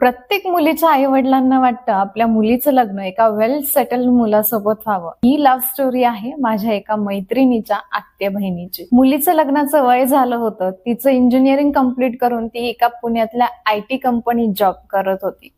प्रत्येक मुलीच्या आई वडिलांना वाटतं आपल्या मुलीचं लग्न एका वेल सेटल्ड मुलासोबत व्हावं. ही लव्ह स्टोरी आहे माझ्या एका मैत्रिणीच्या आत्या बहिणीची मुलीचं लग्नाचं वय झालं होतं. तिचं इंजिनिअरिंग कंप्लीट करून ती एका पुण्यातल्या आय टी कंपनीत जॉब करत होती.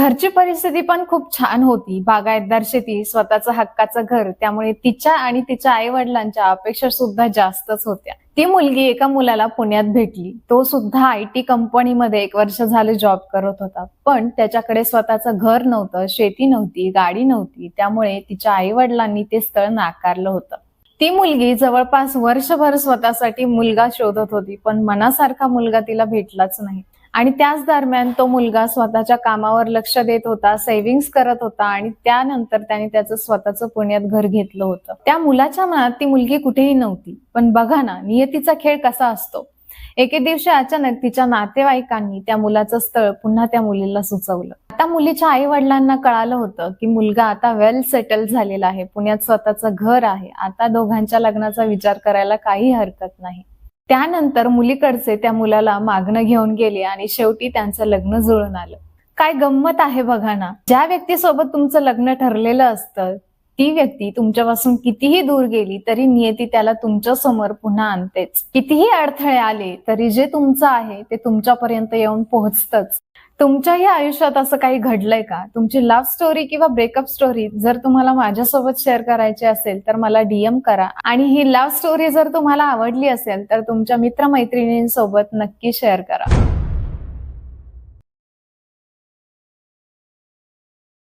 घरची परिस्थिती पण खूप छान होती. बागायतदार शेती स्वतःचं हक्काचं घर त्यामुळे तिच्या आणि तिच्या आई वडिलांच्या अपेक्षा सुद्धा जास्तच होत्या. ती मुलगी एका मुलाला पुण्यात भेटली. तो सुद्धा आय टी कंपनीमध्ये एक वर्ष झाले जॉब करत होता. पण त्याच्याकडे स्वतःचं घर नव्हतं शेती नव्हती गाडी नव्हती. त्यामुळे तिच्या आई वडिलांनी ते स्थळ नाकारलं होतं. ती मुलगी जवळपास वर्षभर स्वतःसाठी मुलगा शोधत होती पण मनासारखा मुलगा तिला भेटलाच नाही. आणि त्याच दरम्यान तो मुलगा स्वतःच्या कामावर लक्ष देत होता सेव्हिंग्स करत होता आणि त्यानंतर त्याने त्याचं स्वतःचं पुण्यात घर घेतलं होतं. त्या मुलाच्या मनात ती मुलगी कुठेही नव्हती. पण बघा ना नियतीचा खेळ कसा असतो? एके दिवशी अचानक तिच्या नातेवाईकांनी त्या मुलाचं स्थळ पुन्हा त्या मुलीला सुचवलं. आता मुलीच्या आई वडिलांना कळालं होतं की मुलगा आता वेल सेटल झालेला आहे पुण्यात स्वतःचं घर आहे. आता दोघांच्या लग्नाचा विचार करायला काही हरकत नाही. त्यानंतर मुलीकडचे त्या मुलाला मागणं घेऊन गेले आणि शेवटी त्यांचं लग्न जुळून आलं. काय गंमत आहे बघा ना. ज्या व्यक्तीसोबत तुमचं लग्न ठरलेलं असतं ती व्यक्ती तुमच्यापासून कितीही दूर गेली तरी नियती त्याला तुमच्यासमोर पुन्हा आणतेच. कितीही अडथळे आले तरी जे तुमचं आहे ते तुमच्यापर्यंत येऊन पोहोचतच. तुमच्याही आयुष्यात असं काही घडलंय का? तुमची लव्ह स्टोरी किंवा ब्रेकअप स्टोरी जर तुम्हाला माझ्यासोबत शेअर करायची असेल तर मला डीएम करा. आणि ही लव्ह स्टोरी जर तुम्हाला आवडली असेल तर तुमच्या मित्रमैत्रिणींसोबत नक्की शेअर करा.